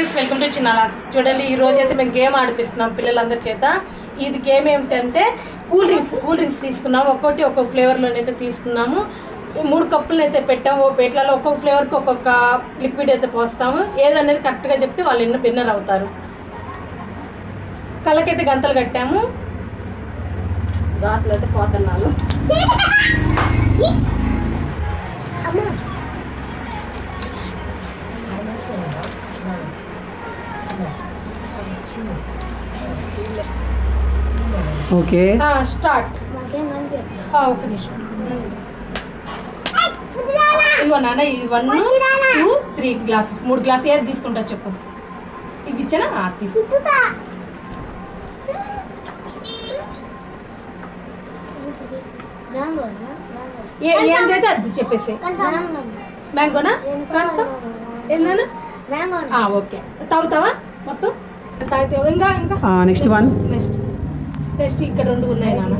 Friends welcome to చిన్న చూడండి ఈ రోజు అయితే మేము గేమ్ ఆడిపిస్తున్నాం పిల్లలందరి చేత. ఇది గేమ్ ఏమిటంటే కూల్ డ్రింక్స్ కూల్ డ్రింక్స్ తీసుకున్నాము. ఒక్కొక్కటి ఒక్కొక్క ఫ్లేవర్లోనైతే తీసుకున్నాము. ఈ మూడు కప్పులను అయితే పెట్టాము. ఓ పేట్లలో ఒక్కొక్క ఫ్లేవర్కి ఒక్కొక్క లిక్విడ్ అయితే పోస్తాము. ఏదనేది కరెక్ట్గా చెప్తే వాళ్ళు ఎన్నో విన్నర్ అవుతారు. కళ్ళకైతే గంతలు కట్టాము. గ్లాసులు అయితే పోతున్నాను. ఓకే. స్టార్ట్. ఒక నిమిషం. ఇగో నాన్న ఈ వన్ టూ త్రీ గ్లాసెస్ మూడు గ్లాస్ ఏది తీసుకుంటా చెప్పు. ఇవి ఇచ్చానా? ఆ, తీసుకో. ఏ ఏంటైతే అది చెప్పేసి మ్యాంగోనా కన్ఫర్మ్ ఏందన్నా ఆ, ఓకే. తాగుతావా? మొత్తం? నెక్స్ట్ వన్ నెక్స్ట్ నెక్స్ట్ ఇక్కడ రెండు ఉన్నాయి నాన్న.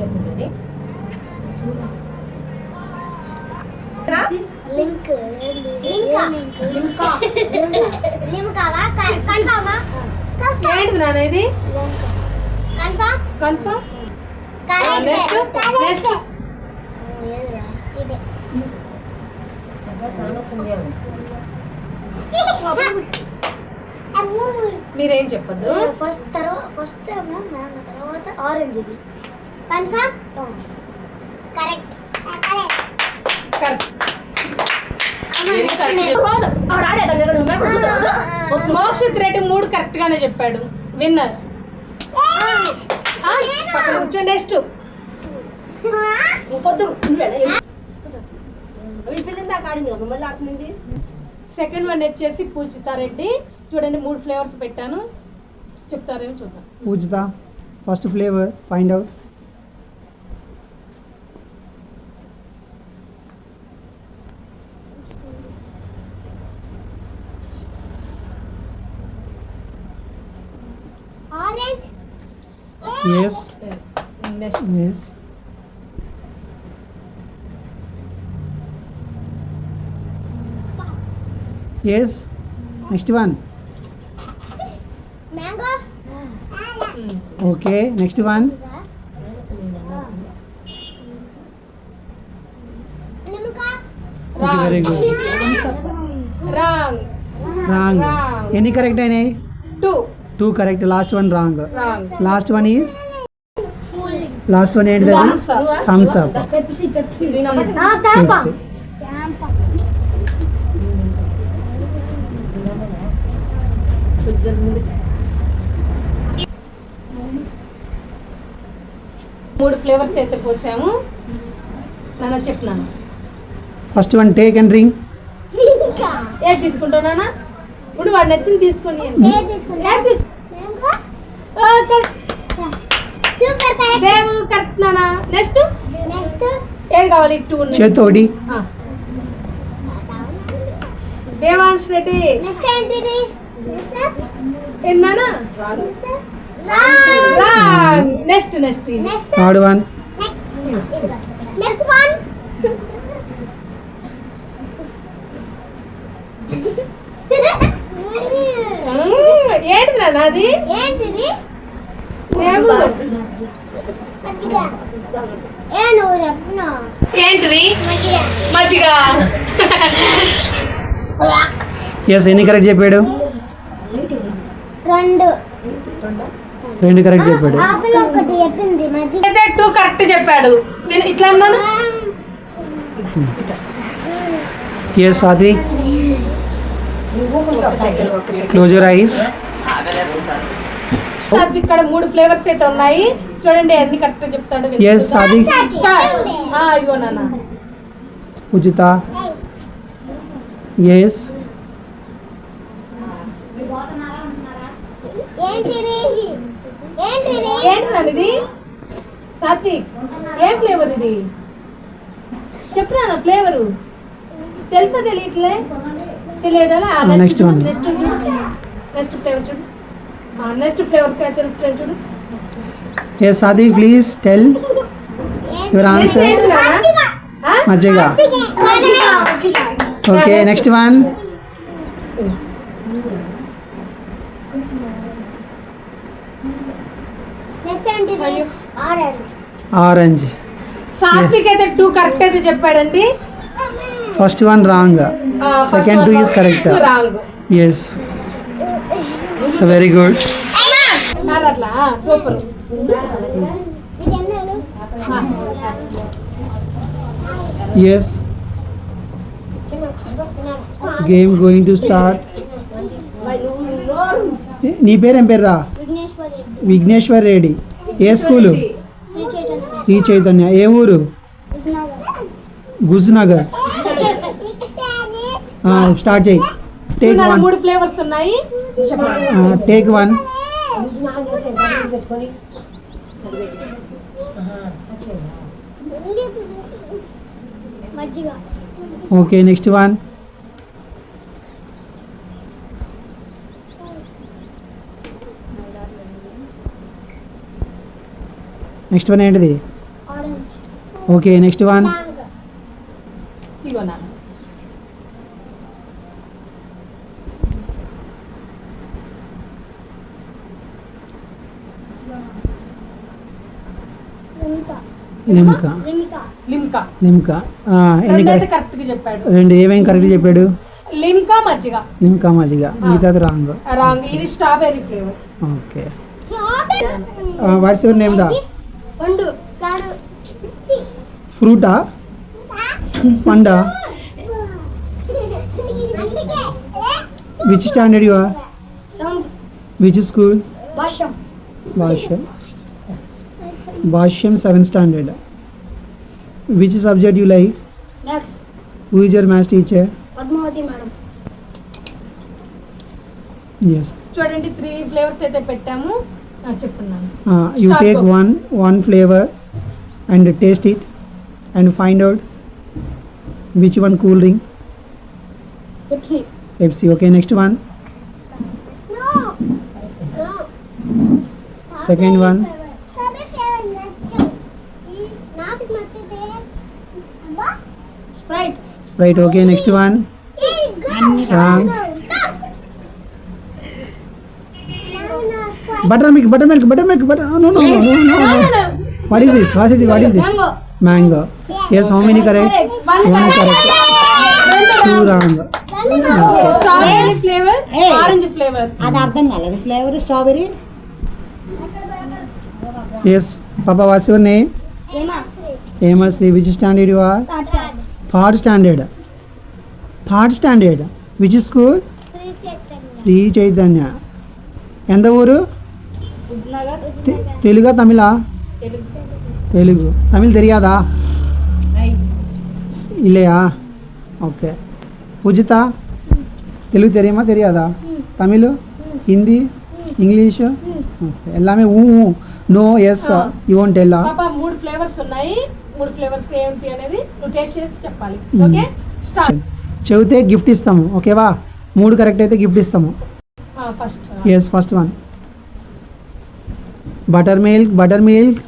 లింక్ ఏంటిది నాన్న ఇది? Confirm? Confirm correct. Next next ఇదే. మీరేం చెప్పొద్దు. ఫస్ట్ తర్వాత ఫస్ట్ ఏమో మ్యాంగో తర్వాత ఆరెంజ్ ఇది confirm correct. Correct. Correct. Mokshith Reddy మూడు కరెక్ట్ గానే చెప్పాడు. విన్నర్. కూర్చో నెక్స్ట్. పొద్దు సెకండ్ వన్ వచ్చేసి పూజితారెడ్డి. చూడండి మూడు ఫ్లేవర్స్ పెట్టాను. చెప్తారేమో చూద్దాం. Poojitha first flavour find out orange yes next yes yes next one mango okay next one very good wrong wrong. ఎన్ని కరెక్ట్ అయినాయి two two correct last one wrong last one is last one up. Thums Up Pepsi మూడు flavours అయితే పోసాము. నాన్న చెప్పినాను first one take and drink. ఏది తీసుకుంటానా ఇప్పుడు వాడు నచ్చింది తీసుకొని ఏది తీసుకుంటా? ఏది తీసు- మ్యాంగో? ఆ, correct. Super correct Devu correct నాన్న. నెక్స్ట్? నెక్స్ట్? ఏది కావాలి? టూ ఒకటి దేవాంశ్ రెడ్డి. నెక్స్ట్ ఏంటిది? ఎన్నానా next next next third one next one ఏంటి నాన్న అది ఏంటిది? ఏంటిది? మజ్జిగ. మజ్జిగ. ఎస్ ఎన్ని కరెక్ట్ చెప్పాడు? రెండు. రెండు కరెక్ట్ చెప్పాడు. ఆపిల్ ఒకటి చెప్పింది మజ్జిగ అయితే టూ కరెక్ట్ చెప్పాడు. నేను ఇట్లా అన్నాను? Yes Sathvik close your eyes ఇక్కడ మూడు ఫ్లేవర్స్ అయితే ఉన్నాయి. చూడండి అన్ని కరెక్ట్ చెప్తాడు Yes, సాదిక్. స్టార్ట్ ఇగో నాన్న. ఉచిత. ఎస్ ఏంటి ఇది? ఏ ఫ్లేవర్ ఇది? ఫ్లేవరు తెలుసా తెలియట్లే? one. నెక్స్ట్ చూడు. నెక్స్ట్ ఫ్లేవర్ చూడు. నెక్స్ట్ ఫ్లేవర్ తెలుస్తుంది చూడు? Sathvik please tell your answer? మజ్జిగ. Okay next one orange. Sathvik అయితే టూ కరెక్ట్ అయితే చెప్పాడండి. First one wrong second two is correct yes so very good super. Yes game going to start నీ పేరేం పేర్రా? విఘ్నేశ్వర్ రెడ్డి. ఏ స్కూలు? శ్రీ చైతన్య ఏ ఊరు? గుజ్నగర్. స్టార్ట్ చేయి. టేక్ వన్ మూడు ఫ్లేవర్స్ ఉన్నాయి. Take one okay next one next one ఏంటిది? Okay next one. లిమికా. రెండు ఏమేమి కరెక్ట్? చెప్పాడు. లిమ్కా మజ్జిగ. లిమ్కా మజ్జిగ. మిగతాది రాంగ్. రాంగ్. ఇది strawberry flavour. Okay. What's your name రా. పండు. కాదు. ఫ్రూటా? Panda? Which standard you are which school Bhashyam Bhashyam. Bhashyam. Seventh standard which subject you like next who is your maths teacher Padmavathi madam. Yes చూడండి three flavours అయితే పెట్టాము. చెప్పున్నాను. You take. One one flavour and taste it and find out which one cool drink Pepsi FC okay next one no no Second one. సరే favour నచ్చు నాకు నచ్చితే అబ్బా Sprite Sprite okay next one Wrong. Butter milk butter milk butter milk butter no no no what is this what is what is this mango mango yes how many correct one correct two wrong strawberry flavour orange flavour అది అర్థం కాలేదు flavour strawberry yes పాపా what's your name ఏమస్లీ which standard you are third standard third standard which school Shri Chaitanya ఎంత ఊరు తె- తెలుగా తమిళా తెలుగు తమిళ్ తెలియదా இல்லையா ஓகே பூஜிதா தெலுங்கு தெரியுமா தெரியாதா தமிழ் ஹிந்தி இங்கிலீஷு ఓకే எல்லாமே ஊ ஊ no yes you won't tell పాప మూడు ఫ్లేవర్స్ ఉన్నాయి మూడు ఫ్లేవర్స్ ఏంటి అనేది నువ్వు టేస్ట్ చేసి చెప్పాలి Hmm. ఓకే స్టార్ట్ చెబితే గిఫ్ట్ ఇస్తాము ఓకేవా మూడు కరెక్ట్ అయితే గిఫ్ట్ ఇస్తాము first yes first one butter milk butter milk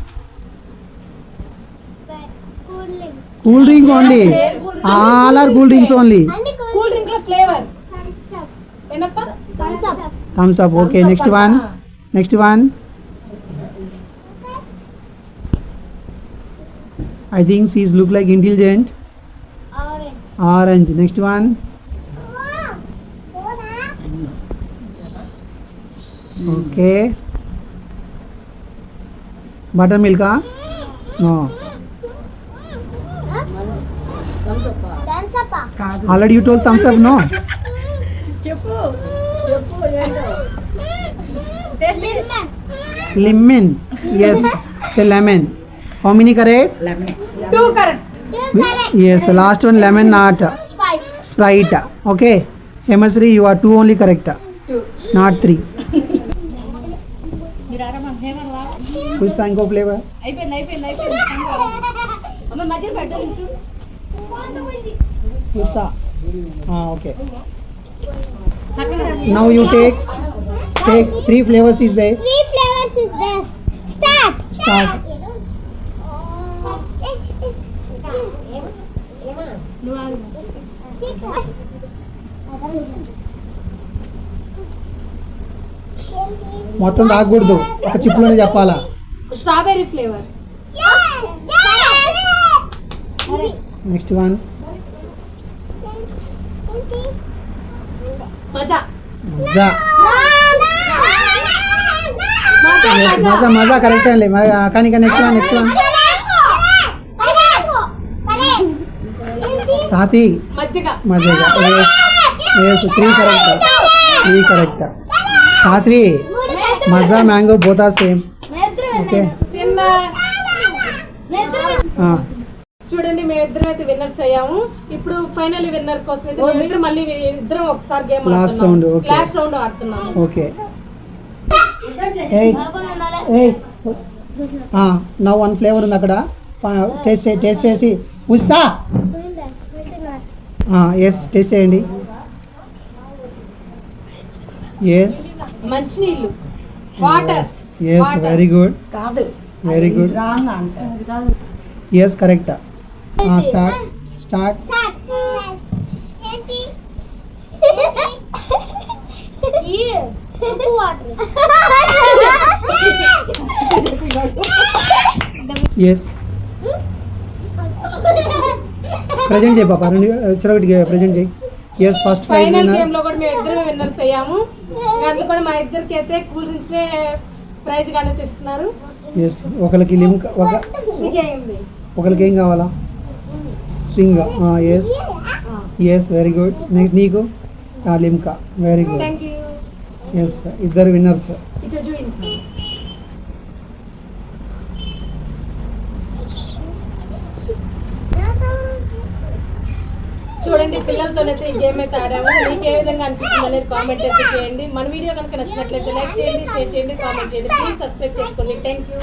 cool drink only all are cool drinks only. Cool డ్రింక్లో flavour Thums Up okay next one next one I think she is look like intelligent. Orange. Orange. Next one. Butter Milkha no already you told Thums Up no lemon yes say lemon how many correct two correct yes last one lemon not Sprite okay Hemasri you are two only correct two not three చూస్తా ఇంకో flavour. అయిపోయింది అయిపోయింది అయిపోయింది అమ్మ మధ్యలో పెట్టు చూస్తా okay. Now you take take three flavours is they. Start. Start. మొత్తం తాగకూడదు. ఒక చిప్పులోనే చెప్పాలా? స్ట్రాబెర్రీ ఫ్లేవర్ నెక్స్ట్ వన్ మజా మజా మజా Yes, మజా మజా కరెక్ట్ అండి మరి కానీ నెక్స్ట్ వన్ నెక్స్ట్ వన్ సాతి మజ్జిగ Maaza yes three correct three correct Saatvi Maaza mango బోతా సేమ్ ఓకే. చూడండి మేమిద్దరం అయితే విన్నర్స్ అయ్యాము. ఇప్పుడు ఫైనల్ విన్నర్ కోసం అయితే మేమిద్దరం మళ్ళీ ఇద్దరం ఒకసారి game round, okay. Last round ఆడుతున్నాము. Okay. నా వన్ ఫ్లేవర్ ఉంది అక్కడ. టేస్ట్ టేస్ట్ చేసి. ఉస్తా. ఎస్ టేస్ట్ చేయండి. ఎస్ మంచినీళ్ళు వాటర్ ఎస్ వెరీ గుడ్ కాదు. వెరీ గుడ్ రాంగ్ అంటే yes correct start start yes present చేయి పాప. రెండు చెరొకటి ప్రజెంట్ చేయి. ఎస్ ఫస్ట్ ఫైనల్ గేమ్లో కూడా మేము ఇద్దరమే విన్నర్స్ అయ్యాము. అందులో కూడా మా ఇద్దరికి అయితే కూల్ డ్రింక్స్ ప్రైజ్ గానే తెస్తున్నారు. ఒకరికి ఒక ఒకరికి ఏం కావాలా? String. Yes yes very good నీకు? లిమ్కా వెరీ గుడ్ ఎస్ ఇద్దరు విన్నర్స్. చూడండి పిల్లలతోనైతే ఈ గేమ్ అయితే ఆడాము. మీకు ఏ విధంగా అనిపిస్తుంది అనేది కామెంట్ అయితే చేయండి. మన వీడియో కనుక నచ్చినట్లయితే లైక్ చేయండి షేర్ చేయండి కామెంట్ చేయండి. ప్లీజ్ సబ్స్క్రైబ్ చేసుకోండి. Thank you